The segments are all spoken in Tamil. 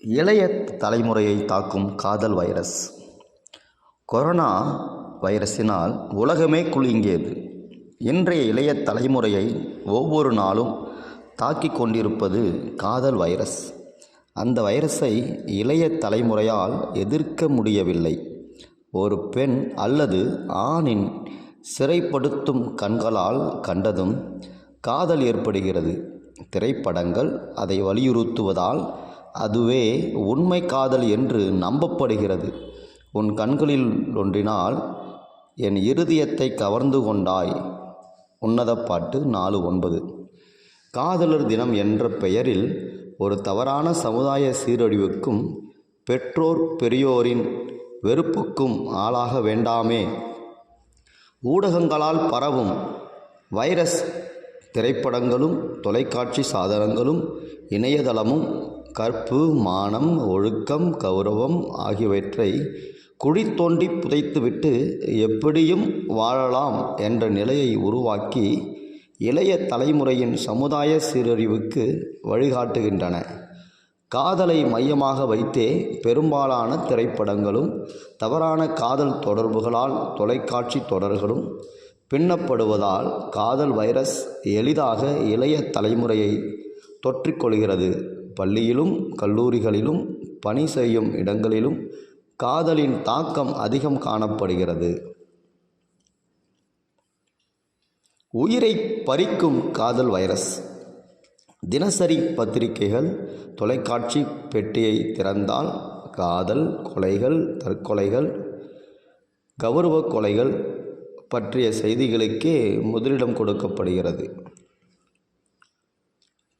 இளைய தலைமுறையை தாக்கும் காதல் வைரஸ். கொரோனா வைரஸினால் உலகமே குலுங்கியது. இன்றைய இளைய தலைமுறையை ஒவ்வொரு நாளும் தாக்கிக் கொண்டிருப்பது காதல் வைரஸ். அந்த வைரஸை இளைய தலைமுறையால் எதிர்க்க முடியவில்லை. ஒரு பெண் அல்லது ஆணின் சிறைப்படுத்தும் கண்களால் கண்டதும் காதல் ஏற்படுகிறது. திரைப்படங்கள் அதை வலியுறுத்துவதால் அதுவே உண்மை காதல் என்று நம்பப்படுகிறது. உன் கண்களில் ஒன்றினால் என் இருதயத்தை கவர்ந்து கொண்டாய். உன்னத பாட்டு நாலு ஒன்பது. காதலர் தினம் என்ற பெயரில் ஒரு தவறான சமுதாய சீரழிவுக்கும் பெற்றோர் பெரியோரின் வெறுப்புக்கும் ஆளாக வேண்டாமே. ஊடகங்களால் பரவும் வைரஸ் திரைப்படங்களும் தொலைக்காட்சி சாதனங்களும் இணையதளமும் கற்பு மானம் ஒழுக்கம் கௌரவம் ஆகியவற்றை குழி தோண்டி புதைத்துவிட்டு எப்படியும் வாழலாம் என்ற நிலையை உருவாக்கி இளைய தலைமுறையின் சமுதாய சீரழிவுக்கு வழிகாட்டுகின்றன. காதலை மையமாக வைத்தே பெரும்பாலான திரைப்படங்களும் தவறான காதல் தொடர்புகளால் தொலைக்காட்சி தொடர்களும் பின்னப்படுவதால் காதல் வைரஸ் எளிதாக இளைய தலைமுறையை தொற்றிக்கொள்கிறது. பள்ளியிலும் கல்லூரிகளிலும் பணி செய்யும் இடங்களிலும் காதலின் தாக்கம் அதிகம் காணப்படுகிறது. உயிரை பறிக்கும் காதல் வைரஸ். தினசரி பத்திரிகைகள் தொலைக்காட்சி பெட்டியை திறந்தால் காதல் கொலைகள் தற்கொலைகள் கௌரவ கொலைகள் பற்றிய செய்திகளுக்கே முதலிடம் கொடுக்கப்படுகிறது.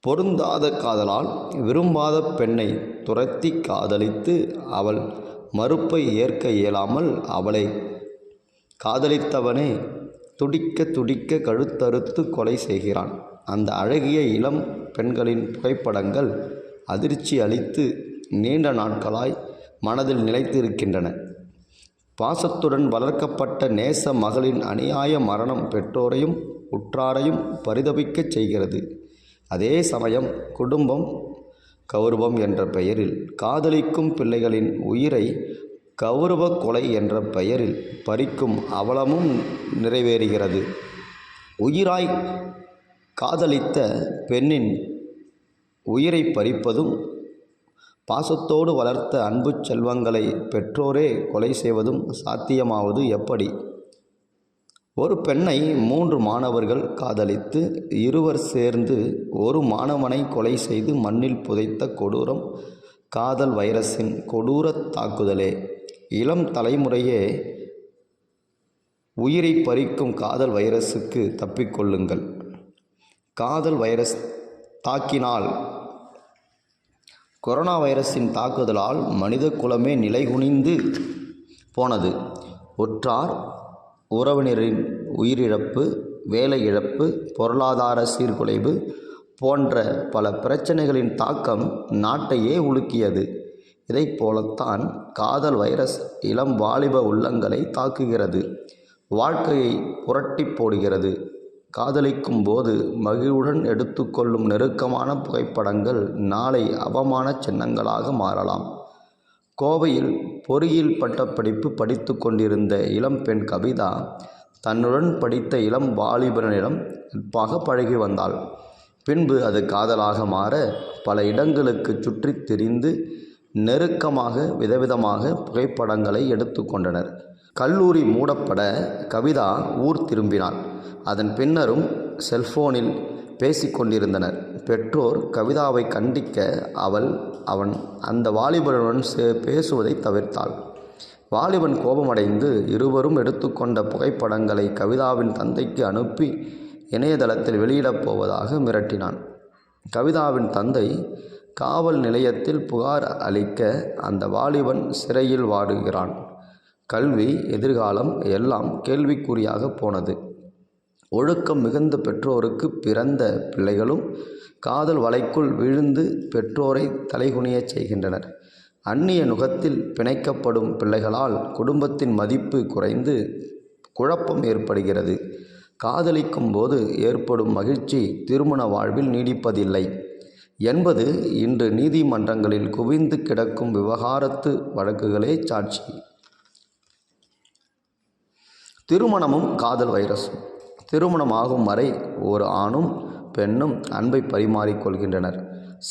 பொருந்தாத காதலால் விரும்பாத பெண்ணை துரத்தி காதலித்து அவள் மறுப்பை ஏற்க இயலாமல் அவளை காதலித்தவனே துடிக்க துடிக்க கழுத்தறுத்து கொலை செய்கிறான். அந்த அழகிய இளம் பெண்களின் புகைப்படங்கள் அதிர்ச்சி அளித்து நீண்ட நாட்களாய் மனதில் நிலைத்திருக்கின்றன. பாசத்துடன் வளர்க்கப்பட்ட நேச மகளின் அநியாய மரணம் பெற்றோரையும் உற்றாரையும் பரிதபிக்கச் செய்கிறது. அதே சமயம் குடும்பம் கௌரவம் என்ற பெயரில் காதலிக்கும் பிள்ளைகளின் உயிரை கௌரவ கொலை என்ற பெயரில் பறிக்கும் அவலமும் நிறைவேறுகிறது. உயிராய் காதலித்த பெண்ணின் உயிரை பறிப்பதும் பாசத்தோடு வளர்த்த அன்பு செல்வங்களை பெற்றோரே கொலை செய்வதும் சாத்தியமாவது எப்படி? ஒரு பெண்ணை மூன்று மாணவர்கள் காதலித்து இருவர் சேர்ந்து ஒரு மாணவனை கொலை செய்து மண்ணில் புதைத்த கொடூரம் காதல் வைரஸின் கொடூர தாக்குதலே. இளம் தலைமுறையே உயிரை பறிக்கும் காதல் வைரஸுக்கு தப்பிக்கொள்ளுங்கள் காதல் வைரஸ் தாக்கினால் கொரோனா வைரஸின் தாக்குதலால் மனித குலமே நிலைகுனிந்து போனது. ஒற்றார் உறவினரின் உயிரிழப்பு வேலை இழப்பு பொருளாதார சீர்குலைவு போன்ற பல பிரச்சனைகளின் தாக்கம் நாட்டையே உலுக்கியது. இதை போலத்தான் காதல் வைரஸ் இளம் வாலிப உள்ளங்களை தாக்குகிறது. வாழ்க்கையை புரட்டி போடுகிறது. காதலிக்கும் போது மகிழ்வுடன் எடுத்துக்கொள்ளும் நெருக்கமான புகைப்படங்கள் நாளை அவமான சின்னங்களாக மாறலாம். கோவையில் பொறியியல் பட்டப்படிப்பு படித்து கொண்டிருந்த இளம் பெண் கவிதா தன்னுடன் படித்த இளம் வாலிபனிடம் நட்பாக பழகி வந்தாள். பின்பு அது காதலாக மாற பல இடங்களுக்கு சுற்றி திரிந்து நெருக்கமாக விதவிதமாக புகைப்படங்களை எடுத்துக்கொண்டனர் கல்லூரி மூடப்பட கவிதா ஊர் திரும்பினாள். அதன் பின்னரும் செல்போனில் பேசிக்கொண்டிருந்தனர். பெற்றோர் கவிதாவை கண்டிக்க அவள் அவன் அந்த வாலிபனுடன் பேசுவதை தவிர்த்தாள். வாலிபன் கோபமடைந்து இருவரும் எடுத்துக்கொண்ட புகைப்படங்களை கவிதாவின் தந்தைக்கு அனுப்பி இணையதளத்தில் வெளியிடப் போவதாக மிரட்டினான். கவிதாவின் தந்தை காவல் நிலையத்தில் புகார் அளிக்க அந்த வாலிபன் சிறையில் வாடுகிறான். கல்வி எதிர்காலம் எல்லாம் கேள்விக்குறியாக போனது. ஒழுக்கம் மிகுந்த பெற்றோருக்கு பிறந்த பிள்ளைகளும் காதல் வலைக்குள் விழுந்து பெற்றோரை தலைகுனியச் செய்கின்றனர். அந்நிய நுகத்தில் பிணைக்கப்படும் பிள்ளைகளால் குடும்பத்தின் மதிப்பு குறைந்து குழப்பம் ஏற்படுகிறது. காதலிக்கும் போது ஏற்படும் மகிழ்ச்சி திருமண வாழ்வில் நீடிப்பதில்லை. என்பது இன்று நீதிமன்றங்களில் குவிந்து கிடக்கும் விவகாரத்து வழக்குகளே சாட்சி. திருமணமும் காதல் வைரஸும். திருமணமாகும் வரை ஒரு ஆணும் பெண்ணும் அன்பை பரிமாறிக்கொள்கின்றனர்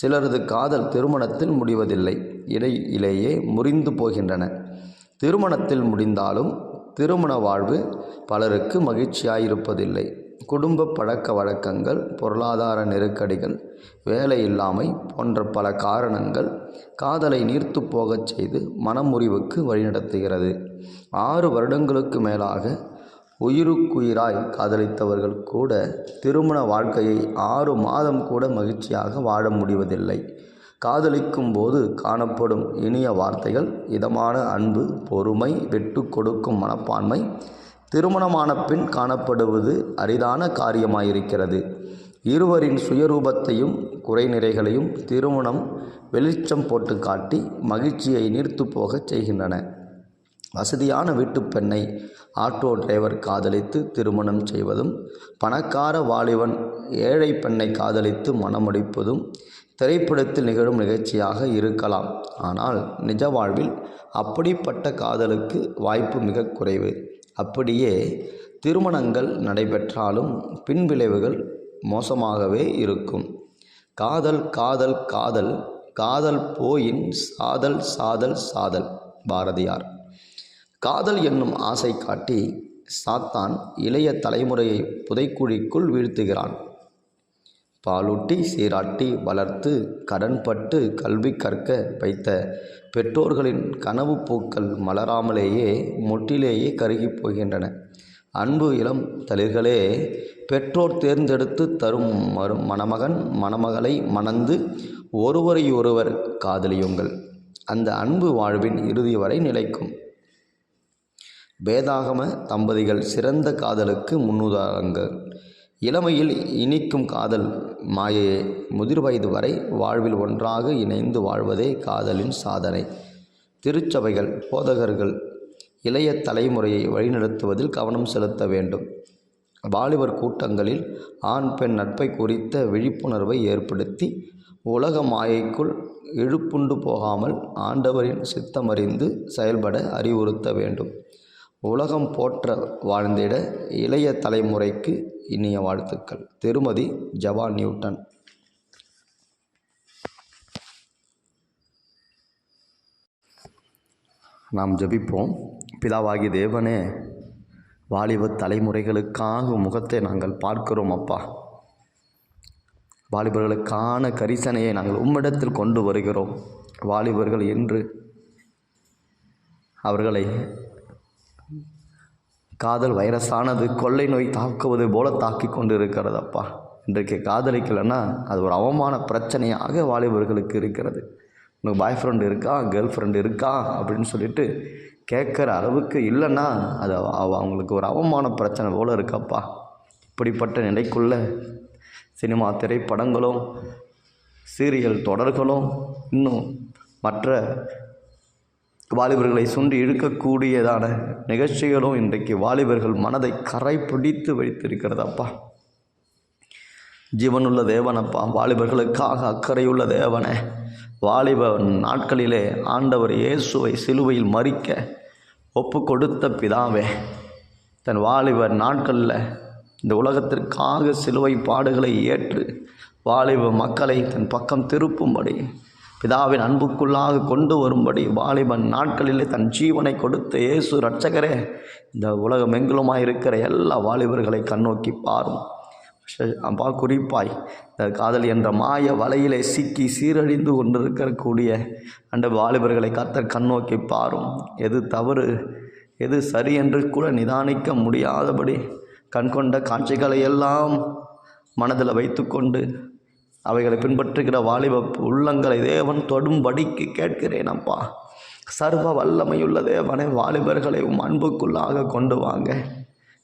சிலரது காதல் திருமணத்தில் முடிவதில்லை. இடையிலேயே முறிந்து போகின்றன. திருமணத்தில் முடிந்தாலும் திருமண வாழ்வு பலருக்கு மகிழ்ச்சியாயிருப்பதில்லை. குடும்ப பழக்க வழக்கங்கள் பொருளாதார நெருக்கடிகள் வேலையில்லாமை போன்ற பல காரணங்கள் காதலை நீர்த்து போகச் செய்து மனமுறிவுக்கு வழிநடத்துகிறது. ஆறு வருடங்களுக்கு மேலாக உயிருக்குயிராய் காதலித்தவர்கள் கூட திருமண வாழ்க்கையை ஆறு மாதம் கூட மகிழ்ச்சியாக வாழ முடிவதில்லை. காதலிக்கும் போது காணப்படும் இனிய வார்த்தைகள் இதமான அன்பு பொறுமை விட்டு கொடுக்கும் மனப்பான்மை திருமணமான பின் காணப்படுவது அரிதான காரியமாயிருக்கிறது. இருவரின் சுயரூபத்தையும் குறைநிறைகளையும் திருமணம் வெளிச்சம் போட்டு காட்டி மகிழ்ச்சியை நீர்த்து போகச் செய்கின்றன. வசதியான வீட்டுப் பெண்ணை ஆட்டோ டிரைவர் காதலித்து திருமணம் செய்வதும் பணக்கார வாலிபன் ஏழை பெண்ணை காதலித்து மணமுடிப்பதும் திரைப்படத்தில் நிகழும் நிகழ்ச்சியாக இருக்கலாம். ஆனால் நிஜ வாழ்வில் அப்படிப்பட்ட காதலுக்கு வாய்ப்பு மிக குறைவு. அப்படியே திருமணங்கள் நடைபெற்றாலும் பின்விளைவுகள் மோசமாகவே இருக்கும். காதல் காதல் காதல் காதல் போயின் சாதல் சாதல் சாதல். பாரதியார் காதல் என்னும் ஆசை காட்டி சாத்தான் இளைய தலைமுறையை புதைக்குழிக்குள் வீழ்த்துகிறான். பாலூட்டி சீராட்டி வளர்த்து கடன்பட்டு கல்வி கற்க வைத்த பெற்றோர்களின் கனவு பூக்கள் மலராமலேயே முட்டிலேயே கருகிப் போகின்றன. அன்பு இளம் தளிர்களே பெற்றோர் தேர்ந்தெடுத்து தரும் மறு மணமகன் மணமகளை மணந்து ஒருவரையொருவர் காதலியுங்கள். அந்த அன்பு வாழ்வின் இறுதி வரை நிலைக்கும். வேதாகம தம்பதிகள் சிறந்த காதலுக்கு முன்னுதாரணங்கள் இளமையில் இனிக்கும் காதல் மாயையே. முதிர் வயது வரை வாழ்வில் ஒன்றாக இணைந்து வாழ்வதே காதலின் சாதனை. திருச்சபைகள் போதகர்கள் இளைய தலைமுறையை வழிநடத்துவதில் கவனம் செலுத்த வேண்டும். வாலிபர் கூட்டங்களில் ஆண் பெண் நட்பை குறித்த விழிப்புணர்வை ஏற்படுத்தி உலக மாயைக்குள் இழுப்புண்டு போகாமல் ஆண்டவரின் சித்தமறிந்து செயல்பட அறிவுறுத்த வேண்டும். உலகம் போற்ற வாழ்ந்திட இளைய தலைமுறைக்கு இனிய வாழ்த்துக்கள். திருமதி ஜவா நியூட்டன். நாம் ஜெபிப்போம். பிதாவாகி தேவனே வாலிப தலைமுறைகளுக்காக முகத்தை நாங்கள் பார்க்கிறோம் அப்பா. வாலிபர்களுக்கான கரிசனையை நாங்கள் உம்மிடத்தில் கொண்டு வருகிறோம். வாலிபர்கள் என்று அவர்களை காதல் வைரஸானது கொள்ளை நோய் தாக்குவது போல தாக்கி கொண்டு இருக்கிறதப்பா இன்றைக்கு காதலிக்கலைன்னா அது ஒரு அவமான பிரச்சனையாக வாலிபர்களுக்கு இருக்கிறது. உனக்கு பாய் ஃப்ரெண்டு இருக்கா? கேர்ள் ஃப்ரெண்டு இருக்கா? அப்படின்னு சொல்லிட்டு கேட்குற அளவுக்கு இல்லைன்னா அது அவ- அவங்களுக்கு ஒரு அவமான பிரச்சனை போல் இருக்கப்பா. இப்படிப்பட்ட நிலைக்குள்ள சினிமா திரைப்படங்களும் சீரியல் தொடர்களும் இன்னும் மற்ற வாலிபர்களை சுண்டி இழுக்கக்கூடியதான நிகழ்ச்சிகளும் இன்றைக்கு வாலிபர்கள் மனதை கரை பிடித்து வைத்திருக்கிறதப்பா. ஜீவனுள்ள தேவனப்பா வாலிபர்களுக்காக அக்கறையுள்ள தேவனே. வாலிப நாட்களிலே ஆண்டவர் இயேசுவை சிலுவையில் மறிக்க ஒப்பு கொடுத்த பிதாவே தன் வாலிப நாட்களில் இந்த உலகத்திற்காக சிலுவை பாடுகளை ஏற்று வாலிப மக்களை தன் பக்கம் திருப்பும்படி பிதாவின் அன்புக்குள்ளாக கொண்டு வரும்படி வாலிபன் நாட்களிலே தன் ஜீவனை கொடுத்த இயேசு ரட்சகரே இந்த உலகம் எங்கிலுமாக இருக்கிற எல்லா வாலிபர்களை கண்ணோக்கி பாரும். அப்பா குறிப்பாய் இந்த காதல் என்ற மாய வலையிலே சிக்கி சீரழிந்து கொண்டிருக்கக்கூடிய அந்த வாலிபர்களை கத்தர் கண்ணோக்கி பாரும். எது தவறு எது சரி என்று கூட நிதானிக்க முடியாதபடி கண்கொண்ட காட்சிகளை எல்லாம் மனதில் வைத்துக்கொண்டு அவைகளை பின்பற்றுகிற வாலிப உள்ளங்களை தேவன் தொடும்படிக்கு கேட்கிறேன் அப்பா சர்வ வல்லமையுள்ள தேவனை வாலிபர்களை உம் அன்புக்குள்ளாக கொண்டு வாங்க.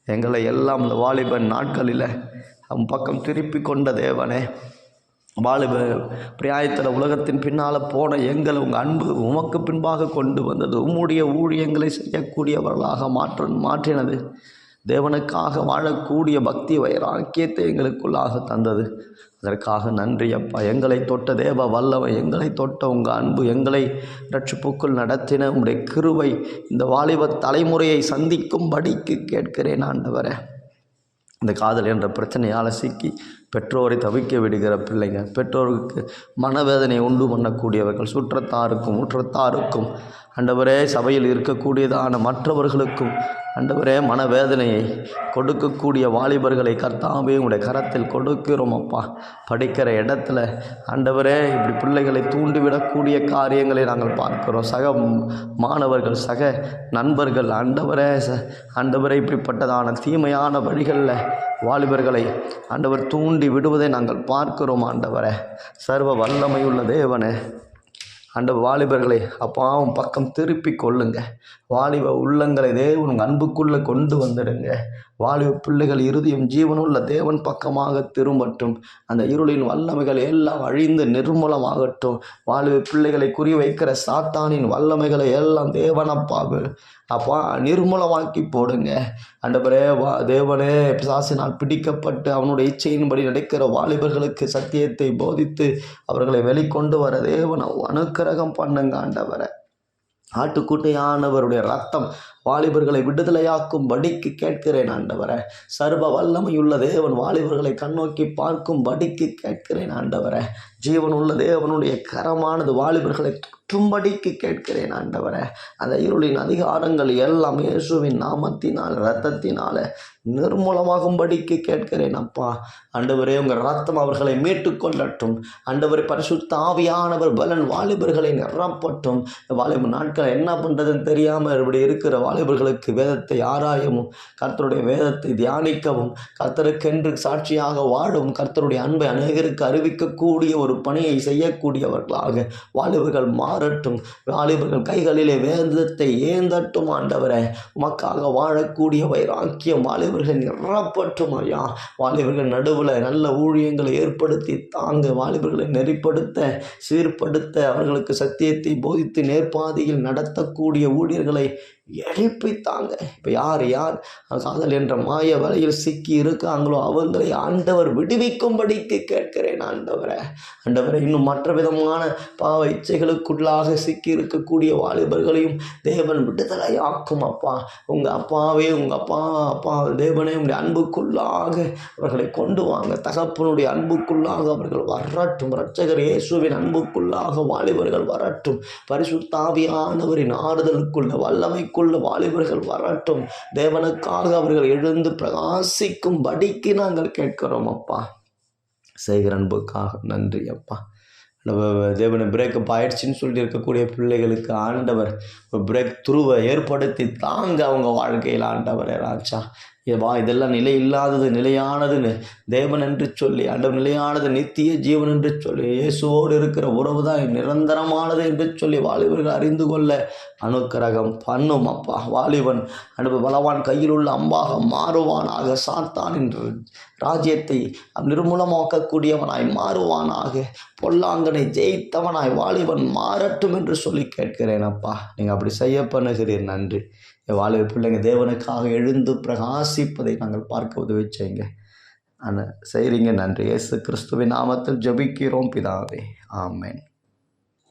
எங்களை எல்லாம் இந்த வாலிபன் நாட்களில் உம் பக்கம் திருப்பி கொண்ட தேவனே வாலிப பிரியாயத்தில் உலகத்தின் பின்னால் போன எங்களை உங்கள் அன்பு உமக்கு பின்பாக கொண்டு வந்தது. உம்முடைய ஊழியங்களை செய்யக்கூடியவர்களாக மாற்ற மாற்றினது. தேவனுக்காக வாழக்கூடிய பக்தி வைராக்கியத்தை எங்களுக்குள்ளாக தந்தது. அதற்காக நன்றி அப்பா. எங்களை தொட்ட தேவ வல்லவை எங்களை தொட்ட உங்கள் அன்பு எங்களை ரட்சிப்புக்குள் நடத்தின உங்களுடைய கிருவை இந்த வாலிப தலைமுறையை சந்திக்கும்படிக்கு கேட்கிறேன் ஆண்டவரே. இந்த காதல் என்ற பிரச்சனையால் சிக்கி பெற்றோரை தவிக்க விடுகிற பிள்ளைங்க பெற்றோருக்கு மனவேதனை உண்டு பண்ணக்கூடியவர்கள் சுற்றத்தாருக்கும் ஊற்றத்தாருக்கும் ஆண்டவரே சபையில் இருக்கக்கூடியதான மற்றவர்களுக்கும் ஆண்டவரே மனவேதனையை கொடுக்கக்கூடிய வாலிபர்களை கர்த்தாவே உங்களுடைய கரத்தில் கொடுக்கிறோம் அப்பா. படிக்கிற இடத்துல ஆண்டவரே இப்படி பிள்ளைகளை தூண்டிவிடக்கூடிய காரியங்களை நாங்கள் பார்க்கிறோம். சக மாணவர்கள் சக நண்பர்கள் ஆண்டவரே ச ஆண்டவரே இப்படிப்பட்டதான தீமையான வழிகளில் வாலிபர்களை ஆண்டவர் தூண்டி விடுவதை நாங்கள் பார்க்கிறோம் ஆண்டவரே. சர்வ வல்லமையுள்ள தேவனே. அந்த வாலிபர்களை அப்பாவும் பக்கம் திருப்பி கொள்ளுங்க. வாலிப உள்ளங்களை தேவன் உங்கள் அன்புக்குள்ளே கொண்டு வந்துடுங்க. வாலிப பிள்ளைகள் இறுதியும் ஜீவனுள்ள தேவன் பக்கமாக திரும்பட்டும். அந்த இருளின் வல்லமைகள் எல்லாம் அழிந்து நிர்மூலமாகட்டும். வாலிப பிள்ளைகளை குறி வைக்கிற சாத்தானின் வல்லமைகளை எல்லாம் தேவனப்பாவு அப்பா நிர்மூலமாக்கி போடுங்க. அண்டபரே வா தேவனே பிசாசினால் பிடிக்கப்பட்டு அவனுடைய இச்சையின்படி நடக்கிற வாலிபர்களுக்கு சத்தியத்தை போதித்து அவர்களை வெளிக்கொண்டு வர தேவனை அனுக்கிரகம் பண்ணுங்க ஆண்டவரை. ஆட்டுக்குட்டையானவருடைய ரத்தம் வாலிபர்களை விடுதலையாக்கும் படிக்கு கேட்கிறேன் ஆண்டவரை. சர்வ வல்லமையுள்ள தேவன் வாலிபர்களை கண்ணோக்கி பார்க்கும் படிக்கு கேட்கிறேன் ஆண்டவரை. ஜீவன் உள்ள தேவனுடைய கரமானது வாலிபர்களை தொற்றும்படிக்கு கேட்கிறேன் ஆண்டவரை. அந்த இருளின் அதிகாரங்கள் எல்லாம் இயேசுவின் நாமத்தினால் இரத்தத்தினால நிர்மூலமாகும்படிக்கு கேட்கிறேன் அப்பா. ஆண்டவரே உங்கள் ரத்தம் அவர்களை மீட்டு கொள்ளட்டும் ஆண்டவரை பரிசுத்த ஆவியானவர் பலன் வாலிபர்களை நிரப்பட்டும். வாலிப நாட்கள் என்ன பண்ணுறதுன்னு தெரியாமல் இப்படி இருக்கிற வாலிபர்களுக்கு வேதத்தை ஆராயவும் கர்த்தருடைய வேதத்தை தியானிக்கவும் கர்த்தருக்கென்று சாட்சியாக வாழவும் கர்த்தருடைய அன்பை அநேகருக்கு அறிவிக்கக்கூடிய ஒரு பணியை செய்யக்கூடியவர்களாக வாலிபர்கள் மாறட்டும் வாலிபர்கள் கைகளிலே வேந்தத்தை ஏந்தட்டும் ஆண்டவரே. உமக்காக வாழக்கூடிய வைராக்கியம் வாலிபர்கள் நிறப்பட்டும் ஐயா. வாலிபர்கள் நடுவில் நல்ல ஊழியங்களை ஏற்படுத்தி தாங்க வாலிபர்களை நெறிப்படுத்த சீர்படுத்த அவர்களுக்கு சத்தியத்தை போதித்து நேர்பாதையில் நடத்தக்கூடிய ஊழியர்களை எழுப்பித்தாங்க இப்போ யார் யார் காதல் என்ற மாய வலையில் சிக்கி இருக்காங்களோ அவங்களை ஆண்டவர் விடுவிக்கும்படிக்கு கேட்கிறேன் ஆண்டவரை. ஆண்டவரை இன்னும் மற்ற விதமான பாவ இச்சைகளுக்குள்ள சிக்கி இருக்கக்கூடிய வாலிபர்களையும் தேவன் விடுதலை ஆக்கும் அப்பா. உங்கள் அப்பாவே உங்கள் அப்பா அப்பா தேவனே உங்களுடைய அன்புக்குள்ளாக அவர்களை கொண்டு வாங்க. தகப்பனுடைய அன்புக்குள்ளாக அவர்கள் வரட்டும். இரட்சகர் இயேசுவின் அன்புக்குள்ளாக வாலிபர்கள் வரட்டும். பரிசுத்தாவியானவரின் ஆறுதலுக்குள்ள வல்லமைக்குள்ள வாலிபர்கள் வரட்டும். தேவனுக்காக அவர்கள் எழுந்து பிரகாசிக்கும் படிக்கு நாங்கள் கேட்கிறோம் அப்பா. செய்கிற அன்புக்காக. நன்றி அப்பா. தேவனை பிரேக்கப் ஆயிடுச்சுன்னு சொல்லிட்டு இருக்கக்கூடிய பிள்ளைகளுக்கு ஆண்டவர் பிரேக் துருவை ஏற்படுத்தி தாங்க அவங்க வாழ்க்கையில் ஆண்டவர் ராஜா. வா இதெல்லாம் நிலை இல்லாதது நிலையானதுன்னு தேவன் என்று சொல்லி ஆண்டவர் நிலையானது நித்திய ஜீவன் என்று சொல்லி இயேசுவோடு இருக்கிற உறவு தான் நிரந்தரமானது என்று சொல்லி வாலிபர்கள் அறிந்து கொள்ள அணுக்கரகம் பண்ணும் அப்பா. வாலிபன் அனுபவ பலவான் கையில் உள்ள அம்பாக மாறுவானாக சாத்தானின் ராஜ்யத்தை நிர்மூலமாக்கக்கூடியவனாய் மாறுவானாக பொல்லாங்கனை ஜெயித்தவனாய் வாலிபன் மாறட்டும் என்று சொல்லி கேட்கிறேன் அப்பா. நீங்கள் அப்படி செய்ய பண்ணுகிறீர் நன்றி. வாலிப பிள்ளைங்க தேவனுக்காக எழுந்து பிரகாசிப்பதை நாங்கள் பார்க்க உதவி செய்யுங்க. ஆனால் செய்கிறீங்க. நன்றி. இயேசு கிறிஸ்துவின் நாமத்தில் ஜபிக்கிறோம். பிதாவே ஆமேன்.